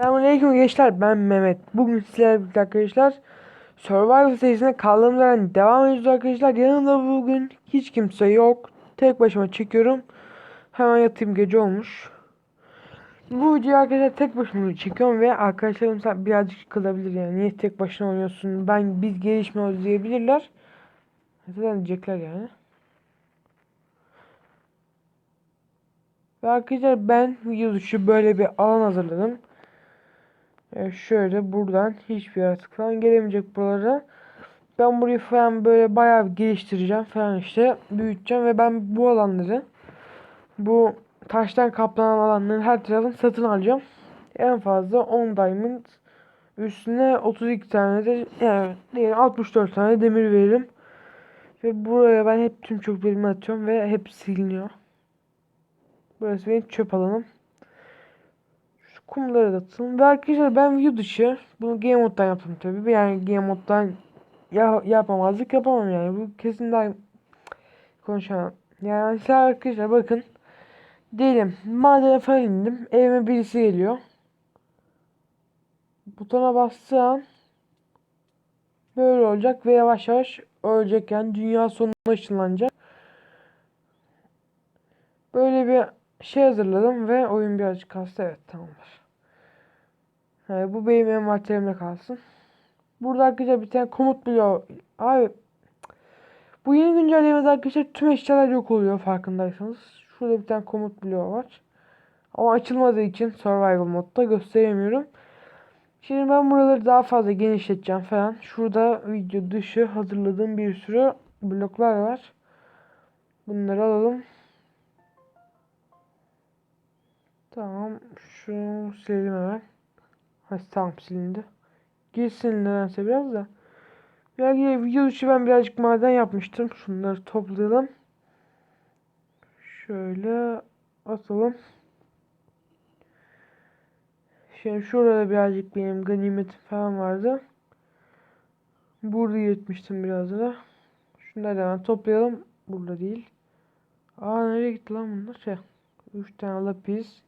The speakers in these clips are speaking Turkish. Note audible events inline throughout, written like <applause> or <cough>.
Selamünaleyküm gençler ben Mehmet. Bugün sizlerle birlikte arkadaşlar Survivor serisine kaldığımız yerden devam ediyoruz arkadaşlar. Yanımda bugün hiç kimse yok. Tek başıma çekiyorum. Hemen yatayım gece olmuş. Bu videoyu arkadaşlar tek başıma çekiyorum ve arkadaşlarım birazcık kılabilir yani. Niye tek başına oynuyorsun? Ben biz gelişmiyoruz diyebilirler. Zaten diyecekler yani. Ve arkadaşlar ben video böyle bir alan hazırladım. E, şöyle buradan hiçbir yaratık falan gelemeyecek buralara. Ben burayı falan böyle bayağı geliştireceğim falan işte büyüteceğim ve ben bu alanları bu taştan kaplanan alanların her tarafını satın alacağım. En fazla 10 diamond üstüne 32 tane de yani diyelim 64 tane demir veririm. Ve buraya ben hep tüm çöplerimi atıyorum ve hep siliniyor. Burası benim çöp alanım. Şu kumları da atalım. Ve arkadaşlar ben video dışı bunu game moddan yaptım tabii. Yani game moddan ya yapamazlık yapamam yani. Bu kesin daha konuşamam. Yani size arkadaşlar bakın. Diyelim madene falan indim. Evime birisi geliyor. Butona bastığı an böyle olacak ve yavaş yavaş ölecek yani dünya sonuna ışınlanacak. Böyle bir şey hazırladım ve oyun birazcık kastı. Evet tamamdır. Yani bu benim envanterimde kalsın. Burada arkadaşlar bir tane komut bloğu. Abi bu yeni güncellemede arkadaşlar tüm eşyalar yok oluyor farkındaysanız. Şurada bir tane komut bloğu var. Ama açılmadığı için survival modda gösteremiyorum. Şimdi ben buraları daha fazla genişleteceğim falan. Şurada video dışı hazırladığım bir sürü bloklar var. Bunları alalım. Tamam. Şunu silelim hemen. Ha, tamam silindi. Girsin nedense biraz da. Yani video dışı ben birazcık maden yapmıştım. Şunları toplayalım. Şöyle atalım. Şimdi şurada birazcık benim ganimetim falan vardı. Burada yetmiştim biraz da. Şunları hemen toplayalım. Burada değil. Aa nereye gitti lan bunlar? Şey. 3 tane lapis.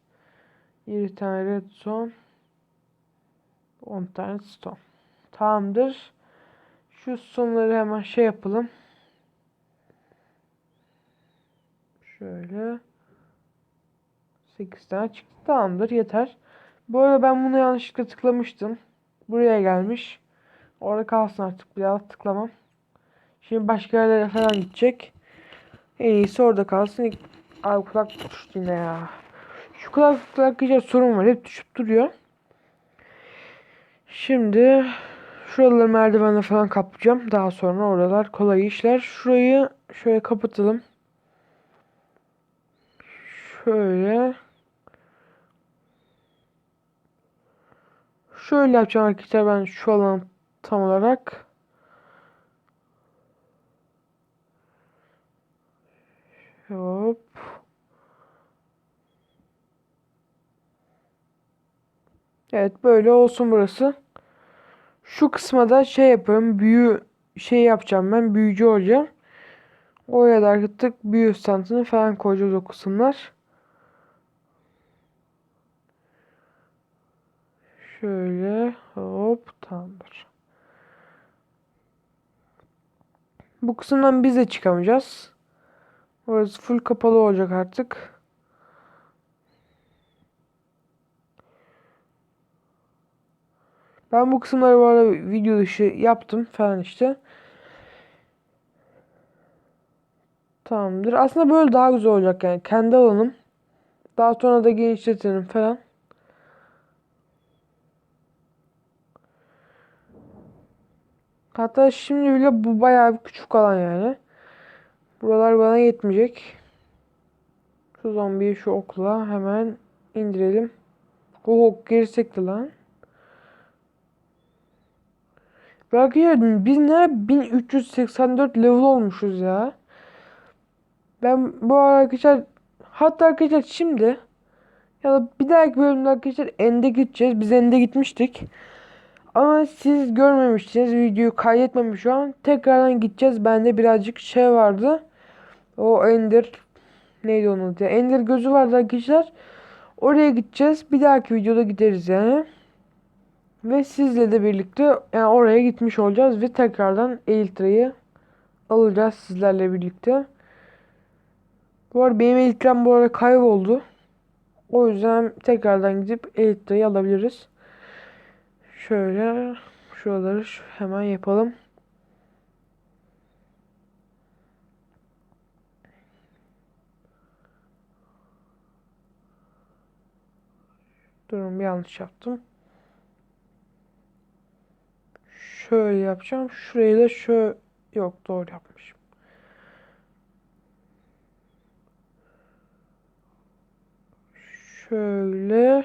7 tane redstone. 10 tane stone. Tamamdır. Şu sonları hemen şey yapalım. Şöyle. 8 tane çıktı. Tamamdır yeter. Bu arada ben bunu yanlışlıkla tıklamıştım. Buraya gelmiş. Orada kalsın artık bir daha tıklamam. Şimdi başka yerlere falan gidecek. En iyisi orada kalsın. Ay kulak düştü yine ya. Şu kulaklıkta arkadaşlar sorun var. Hep düşüp duruyor. Şimdi şuraları merdivenle falan kaplayacağım. Daha sonra oralar kolay işler. Şurayı şöyle kapatalım. Şöyle. Şöyle yapacağım arkadaşlar ben şu alan tam olarak. Hop. Evet böyle olsun burası. Şu kısma da şey yapıyorum. Büyü şey yapacağım ben. Büyücü olacağım. Oraya da artık büyü standını falan koyacağız o kısımlar. Şöyle hop tamamdır. Bu kısımdan biz de çıkamayacağız. Orası full kapalı olacak artık. Ben bu kısımları bu arada video dışı yaptım falan işte. Tamamdır. Aslında böyle daha güzel olacak yani. Kendi alanım. Daha sonra da genişletirim falan. Hatta şimdi bile bu bayağı bir küçük alan yani. Buralar bana yetmeyecek. Şu zombiyi şu okla hemen indirelim. O ok geri sekti lan. Belki biz ne 1384 level olmuşuz ya. Ben bu arkadaşlar hatta arkadaşlar şimdi ya da bir dahaki bölümde arkadaşlar End'e gideceğiz. Biz End'e gitmiştik. Ama siz görmemiştiniz. Videoyu kaydetmemiş şu an. Tekrardan gideceğiz. Bende birazcık şey vardı. O Ender neydi onun adı? Ender gözü vardı arkadaşlar. Oraya gideceğiz. Bir dahaki videoda gideriz yani. Ve sizle de birlikte yani oraya gitmiş olacağız ve tekrardan Elytra'yı alacağız sizlerle birlikte. Bu arada benim Elytra'm bu arada kayboldu. O yüzden tekrardan gidip Elytra'yı alabiliriz. Şöyle şuraları hemen yapalım. Durun bir yanlış yaptım. Şöyle yapacağım. Şurayı da şöyle yok doğru yapmışım. Şöyle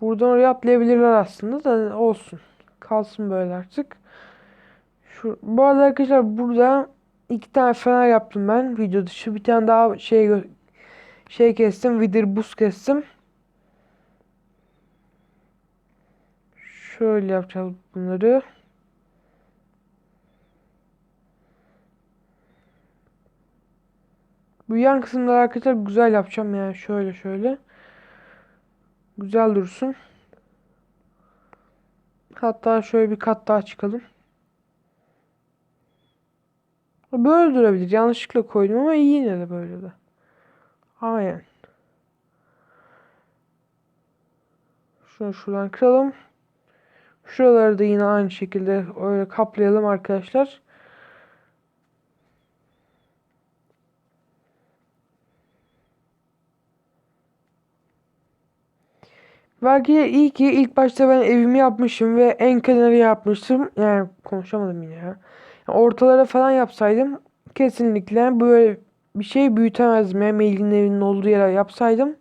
buradan oraya atlayabilirler aslında da olsun. Kalsın böyle artık. Şu, bu arada arkadaşlar burada iki tane fener yaptım ben video dışı. Bir tane daha şey şey kestim. Vidir buz kestim. Şöyle yapacağız bunları. Bu yan kısımları arkadaşlar güzel yapacağım yani şöyle şöyle. Güzel dursun. Hatta şöyle bir kat daha çıkalım. Böyle durabilir. Yanlışlıkla koydum ama iyi yine de böyle de. Aynen. Şunu şuradan kıralım. Şuraları da yine aynı şekilde öyle kaplayalım arkadaşlar. Belki iyi ki ilk başta ben evimi yapmışım ve en kenarı yapmıştım. Yani konuşamadım yine ya. Yani ortalara falan yapsaydım kesinlikle böyle bir şey büyütemezdim. Yani Melih'in evinin olduğu yere yapsaydım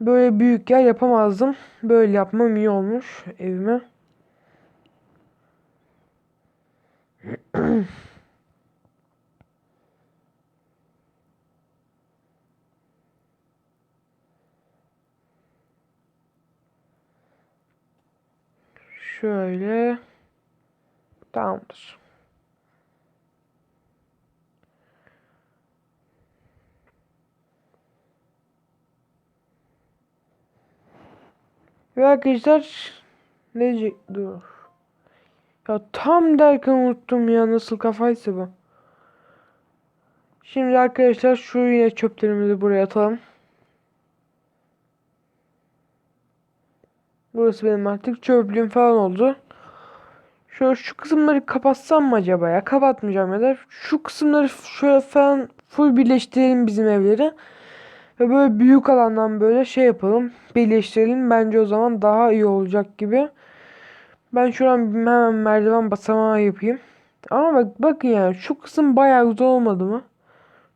böyle büyük yer yapamazdım. Böyle yapmam iyi olmuş evime. <clears throat> Şöyle. Tamamdır. Ve arkadaşlar ne diyecek? Dur. Ya tam derken unuttum ya nasıl kafaysa bu. Şimdi arkadaşlar şu yine çöplerimizi buraya atalım. Burası benim artık çöplüğüm falan oldu. Şöyle şu kısımları kapatsam mı acaba ya? Kapatmayacağım ya da şu kısımları şöyle falan full birleştirelim bizim evleri. Ve böyle büyük alandan böyle şey yapalım. Birleştirelim. Bence o zaman daha iyi olacak gibi. Ben şu an hemen merdiven basamağı yapayım. Ama bak bakın yani şu kısım bayağı güzel olmadı mı?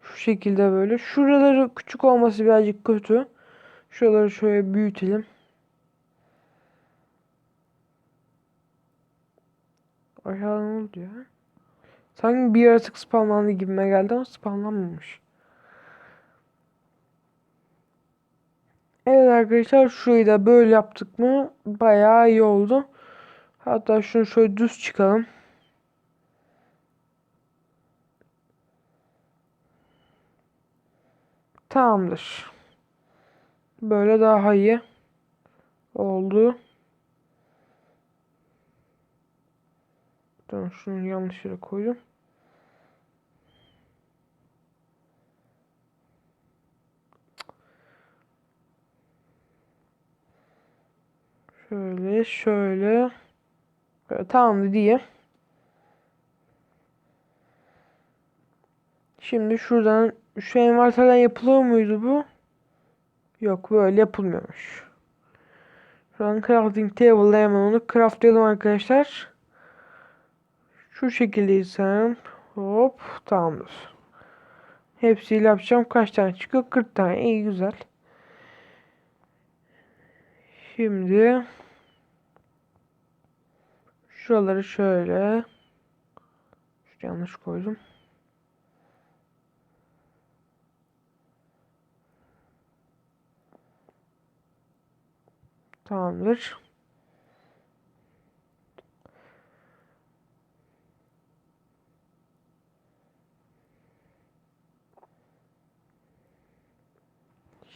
Şu şekilde böyle. Şuraları küçük olması birazcık kötü. Şuraları şöyle büyütelim. Aşağıda ne oldu ya? Sanki bir yaratık spawnlandı gibime geldi ama spawnlanmamış. Evet arkadaşlar şurayı da böyle yaptık mı bayağı iyi oldu. Hatta şunu şöyle düz çıkalım. Tamamdır. Böyle daha iyi oldu. Tamam şunu yanlış yere koydum. Şöyle şöyle. Böyle, tamam diye. Şimdi şuradan şu envanterden yapılıyor muydu bu? Yok böyle yapılmıyormuş. Şu an crafting table'da hemen onu craftlayalım arkadaşlar. Şu şekilde sen hop tamamdır. Hepsiyle yapacağım. Kaç tane çıkıyor? 40 tane. İyi güzel. Şimdi şuraları şöyle şu yanlış koydum. Tamamdır.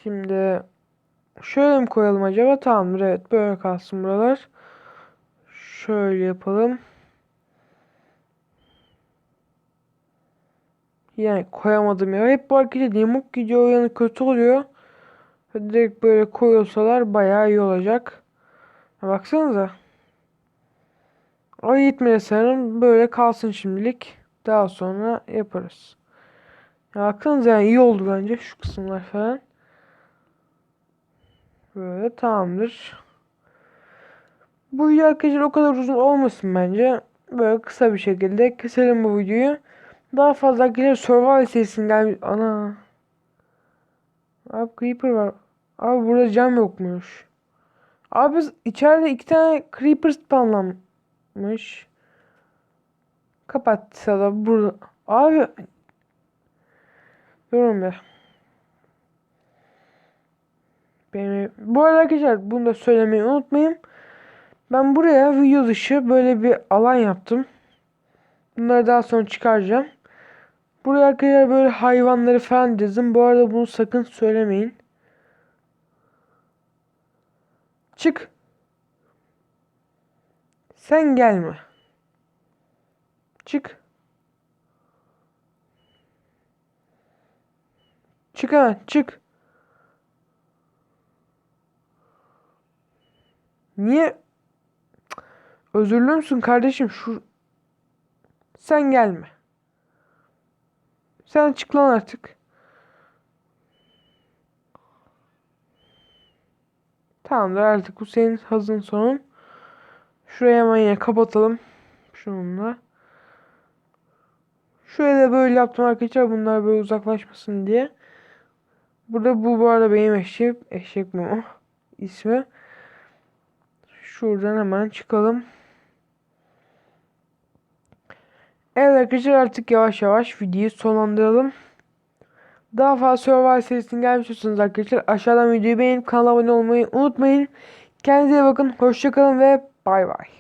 Şimdi şöyle mi koyalım acaba? Tamamdır evet böyle kalsın buralar. Şöyle yapalım. Yani koyamadım ya. Hep bu arkadaşlar yamuk gidiyor yanı kötü oluyor. Direkt böyle koyulsalar bayağı iyi olacak. Baksanıza. O gitmedi sanırım. Böyle kalsın şimdilik. Daha sonra yaparız. Ya baksanıza yani iyi oldu bence şu kısımlar falan. Böyle tamamdır. Bu video arkadaşlar o kadar uzun olmasın bence. Böyle kısa bir şekilde keselim bu videoyu. Daha fazla arkadaşlar Survival serisinin gelmiş. Ana. Abi Creeper var. Abi burada cam yokmuş. Abi içeride iki tane Creeper spawnlanmış. Kapatsa da burada. Abi. Durun be. Benim, bu arada arkadaşlar bunu da söylemeyi unutmayın. Ben buraya video dışı böyle bir alan yaptım. Bunları daha sonra çıkaracağım. Buraya arkadaşlar böyle hayvanları falan dizdim. Bu arada bunu sakın söylemeyin. Çık. Sen gelme. Çık. Çık hemen çık. Niye? Özürlü müsün kardeşim? Şu sen gelme. Sen çık lan artık. Tamamdır artık bu senin hazın sonun. Şuraya hemen yine kapatalım. Şununla. Şöyle de böyle yaptım arkadaşlar. Bunlar böyle uzaklaşmasın diye. Burada bu bu arada benim eşek. Eşek mi o? ismi. Şuradan hemen çıkalım. Evet arkadaşlar artık yavaş yavaş videoyu sonlandıralım. Daha fazla Survivor serisinin gelmiş olsanız arkadaşlar aşağıdan videoyu beğenip kanala abone olmayı unutmayın. Kendinize iyi bakın. Hoşçakalın ve bay bay.